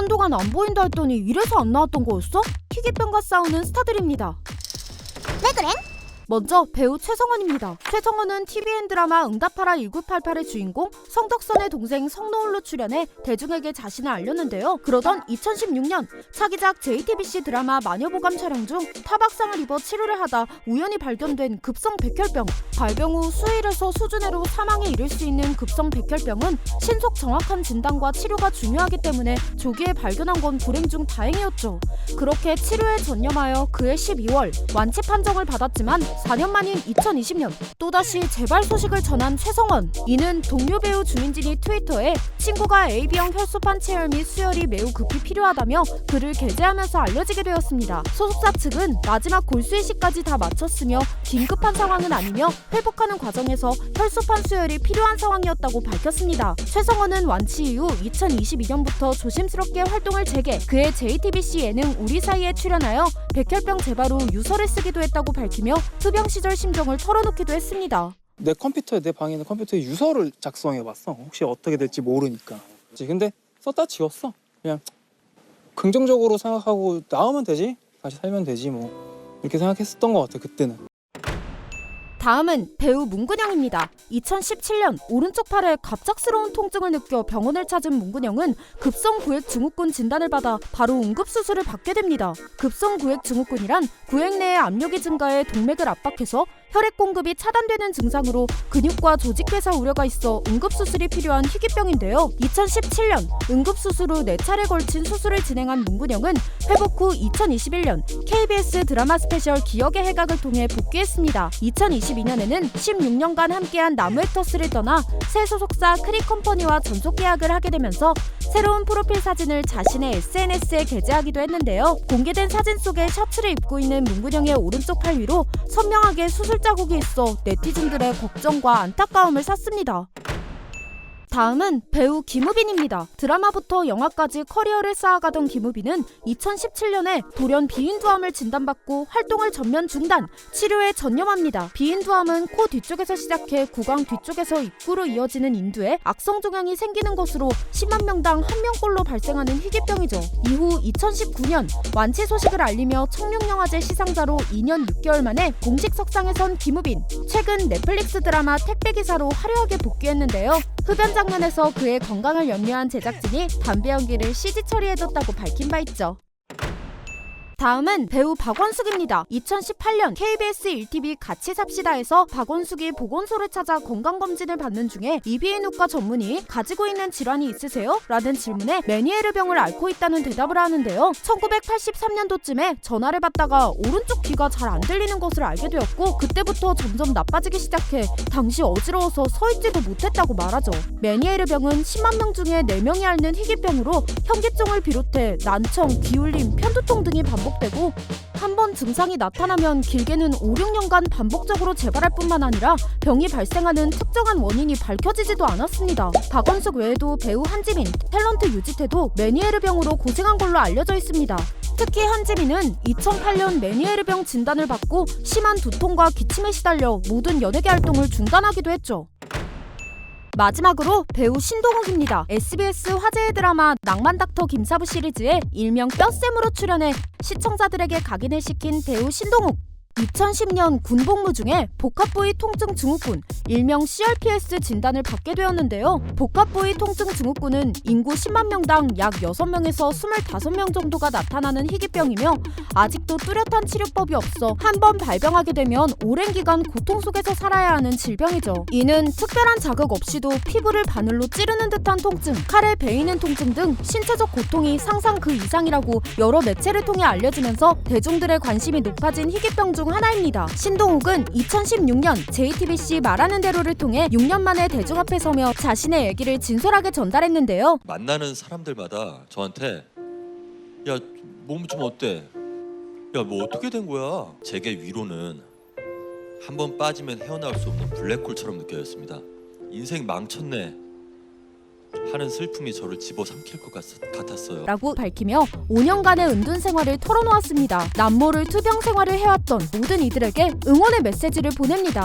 한동안 안 보인다 했더니 이래서 안 나왔던 거였어? 희귀병과 싸우는 스타들입니다. 왜 그래? 먼저 배우 최성원입니다. 최성원은 TVN 드라마 응답하라 1988의 주인공 성덕선의 동생 성노을로 출연해 대중에게 자신을 알렸는데요. 그러던 2016년 차기작 JTBC 드라마 마녀보감 촬영 중 타박상을 입어 치료를 하다 우연히 발견된 급성 백혈병. 발병 후 수일에서 수준으로 사망에 이를 수 있는 급성 백혈병은 신속 정확한 진단과 치료가 중요하기 때문에 조기에 발견한 건 불행 중 다행이었죠. 그렇게 치료에 전념하여 그해 12월 완치 판정을 받았지만 4년 만인 2020년 또다시 재발 소식을 전한 최성원 이는 동료 배우 주민진이 트위터에 친구가 AB형 혈소판 체열 및 수혈이 매우 급히 필요하다며 글을 게재하면서 알려지게 되었습니다. 소속사 측은 마지막 골수 이식까지 다 마쳤으며 긴급한 상황은 아니며 회복하는 과정에서 혈소판 수혈이 필요한 상황이었다고 밝혔습니다. 최성원은 완치 이후 2022년부터 조심스럽게 활동을 재개 그해 JTBC 예능 우리 사이에 출연하여 백혈병 재발 후 유서를 쓰기도 했다고 밝히며 투병 시절 심정을 털어놓기도 했습니다. 내 컴퓨터에 내 방에 있는 컴퓨터에 유서를 작성해봤어. 혹시 어떻게 될지 모르니까. 근데 썼다 지웠어. 그냥 긍정적으로 생각하고 나오면 되지. 다시 살면 되지 뭐. 이렇게 생각했었던 것 같아 그때는. 다음은 배우 문근영입니다. 2017년 오른쪽 팔에 갑작스러운 통증을 느껴 병원을 찾은 문근영은 급성 구획 증후군 진단을 받아 바로 응급 수술을 받게 됩니다. 급성 구획 내의 압력이 증가해 동맥을 압박해서 혈액 공급이 차단되는 증상으로 근육과 조직 괴사 우려가 있어 응급 수술이 필요한 희귀병인데요. 2017년 응급 수술 후 4차례 걸친 수술을 진행한 문근영은 회복 후 2021년 KBS 드라마 스페셜 기억의 해각을 통해 복귀했습니다. 2022년에는 16년간 함께한 나무액터스를 떠나 새 소속사 크리컴퍼니와 전속 계약을 하게 되면서 새로운 프로필 사진을 자신의 SNS에 게재하기도 했는데요. 공개된 사진 속에 셔츠를 입고 있는 문근영의 오른쪽 팔 위로 선명하게 수술 자국이 있어 네티즌들의 걱정과 안타까움을 샀습니다. 다음은 배우 김우빈입니다. 드라마부터 영화까지 커리어를 쌓아가던 김우빈은 2017년에 돌연 비인두암을 진단받고 활동을 전면 중단, 치료에 전념합니다. 비인두암은 코 뒤쪽에서 시작해 구강 뒤쪽에서 입구로 이어지는 인두에 악성 종양이 생기는 것으로 10만 명당 1명꼴로 발생하는 희귀병이죠. 이후 2019년 완치 소식을 알리며 청룡영화제 시상자로 2년 6개월 만에 공식 석상에 선 김우빈. 최근 넷플릭스 드라마 택배 기사로 화려하게 복귀했는데요. 흡연 장면에서 그의 건강을 염려한 제작진이 담배 연기를 CG 처리해줬다고 밝힌 바 있죠. 다음은 배우 박원숙입니다. 2018년 KBS 1TV 같이 삽시다에서 박원숙이 보건소를 찾아 건강검진을 받는 중에 이비인후과 전문의 가지고 있는 질환이 있으세요? 라는 질문에 메니에르 병을 앓고 있다는 대답을 하는데요. 1983년도쯤에 전화를 받다가 오른쪽 귀가 잘 안 들리는 것을 알게 되었고 그때부터 점점 나빠지기 시작해 당시 어지러워서 서 있지도 못했다고 말하죠. 메니에르 병은 10만 명 중에 4명이 앓는 희귀병으로 현기증을 비롯해 난청, 기울림, 편두통 등이 반복 되고 한 번 증상이 나타나면 길게는 5, 6년간 반복적으로 재발할 뿐만 아니라 병이 발생하는 특정한 원인이 밝혀지지도 않았습니다. 박원숙 외에도 배우 한지민, 탤런트 유지태도 메니에르 병으로 고생한 걸로 알려져 있습니다. 특히 한지민은 2008년 메니에르병 진단을 받고 심한 두통과 기침에 시달려 모든 연예계 활동을 중단하기도 했죠. 마지막으로 배우 신동욱입니다. SBS 화제의 드라마 낭만 닥터 김사부 시리즈에 일명 뼈쌤으로 출연해 시청자들에게 각인을 시킨 배우 신동욱. 2010년 군 복무 중에 복합부위 통증 증후군, 일명 CRPS 진단을 받게 되었는데요. 복합부위 통증 증후군은 인구 10만 명당 약 6명에서 25명 정도가 나타나는 희귀병이며 아직도 뚜렷한 치료법이 없어 한 번 발병하게 되면 오랜 기간 고통 속에서 살아야 하는 질병이죠. 이는 특별한 자극 없이도 피부를 바늘로 찌르는 듯한 통증, 칼에 베이는 통증 등 신체적 고통이 상상 그 이상이라고 여러 매체를 통해 알려지면서 대중들의 관심이 높아진 희귀병 중 하나입니다. 신동욱은 2016년 JTBC 말하는 대로를 통해 6년 만에 대중 앞에 서며 자신의 얘기를 진솔하게 전달했는데요. 만나는 사람들마다 저한테 야 몸 좀 어때? 야 뭐 어떻게 된 거야? 제게 위로는 한 번 빠지면 헤어나올 수 없는 블랙홀처럼 느껴졌습니다. 인생 망쳤네 하는 슬픔이 저를 집어삼킬 것 같, 같았어요. 라고 밝히며 5년간의 은둔 생활을 털어놓았습니다. 남모를 투병 생활을 해왔던 모든 이들에게 응원의 메시지를 보냅니다.